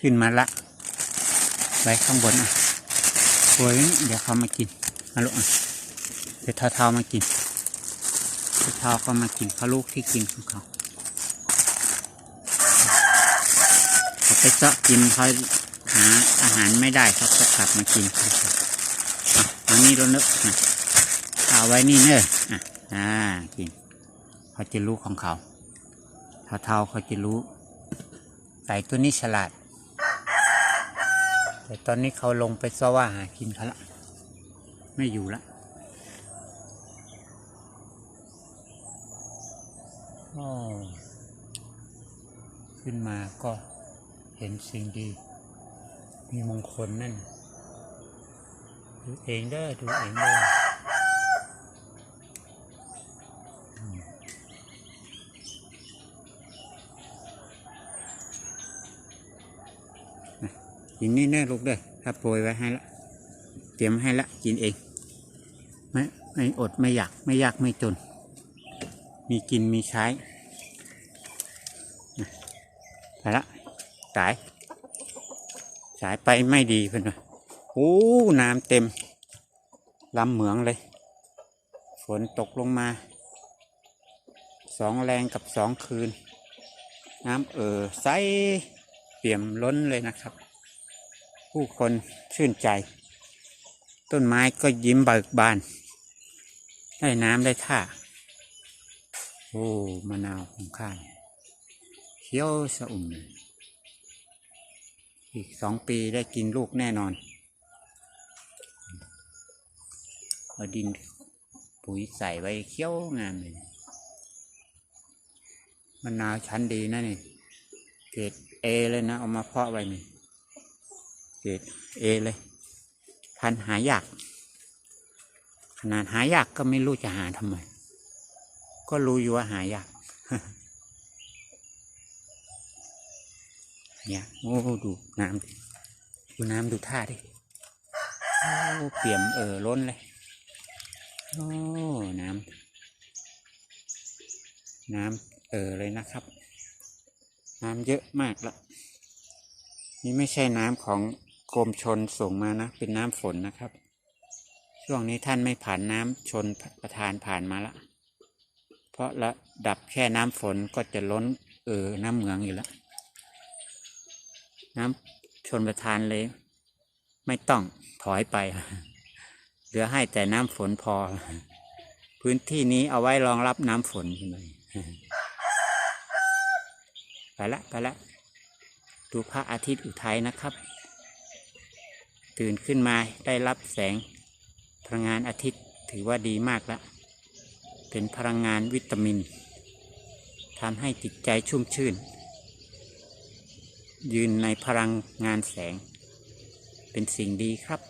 ขึ้นมาละไว้ข้างบนอะโวยเดี๋ยวเขามากินมาลูกอะเดี๋ยวเท้าๆมากินเท้าเขามากินเขาลูกที่กินของเขาเขาไปเจาะกินเขาหาอาหารไม่ได้เขาก็กลับมากินอะอันนี้เราเนอะอะเอาไว้นี่เนอะอะอ่ากินเขาจะรู้ของเขาเท้าๆเขาจะรู้ ก่ตัวนี้ฉลาด แต่ตอนนี้เขาลงไปซ้อว่าหากินเขาละ ไม่อยู่ละขึ้นมาก็เห็นสิ่งดี มีมงคลนั่น ดูเองเด้ดูเองเด้ออืมนะ กินนี่แน่ลูกเด้อถ้าโปรยไว้ให้ละ เตรียมให้ละกินเอง ไม่ไม่อดไม่อยากไม่ยากไม่จน มีกินมีใช้ไปละสาย สายไปไม่ดีเพื่อนนะโอ้น้ำเต็มลำเหมืองเลย ฝนตกลงมา สองแรงกับสองคืน น้ำเออใส เปี่ยมล้นเลยนะครับ ผู้คนชื่นใจ ต้นไม้ก็ยิ้มเบิกบาน ได้น้ำได้ท่า โอ้มะนาวของข้าเนี่ยเขียวสะอุ่มเลยอีกสองปีได้กินลูกแน่นอนเอาดินปุ๋ยใส่ไว้เขี้ยวงามเลยมะนาวชั้นดีนะนี่เกรด เอเลยนะ เอามาเพาะไว้นี่เกรดเอเลย พันหายาก ขนาดหายากก็ไม่รู้จะหาทำไม ก็รู้อยู่ว่าหายากเนี่ยโอ้ดูน้ำดิดูน้ำดูท่าดิโอ้เปี่ยมเออล้นเลยโอ้น้ำน้ำเออเลยนะครับ น้ำเยอะมากละนี่ไม่ใช่น้ำของกรมชนส่งมานะ เป็นน้ำฝนนะครับ ช่วงนี้ท่านไม่ผ่านน้ำชนประทานผ่านมาละ เพราะละดับแค่น้ำฝนก็จะล้นเออน้ำเหมืองอยู่แล้ว น้ำชนประทานเลย ไม่ต้องถอยไป เหลือให้แต่น้ำฝนพอ พื้นที่นี้เอาไว้รองรับน้ำฝนใช่ไหม ไปละไปละดูพระอาทิตย์อุทัยนะครับ ตื่นขึ้นมาได้รับแสงพลังงานอาทิตย์ถือว่าดีมากล้วเป็นพลังงานวิตามินทำให้จิตใจชุ่มชื่น ยืนในพลังงานแสง เป็นสิ่งดีครับ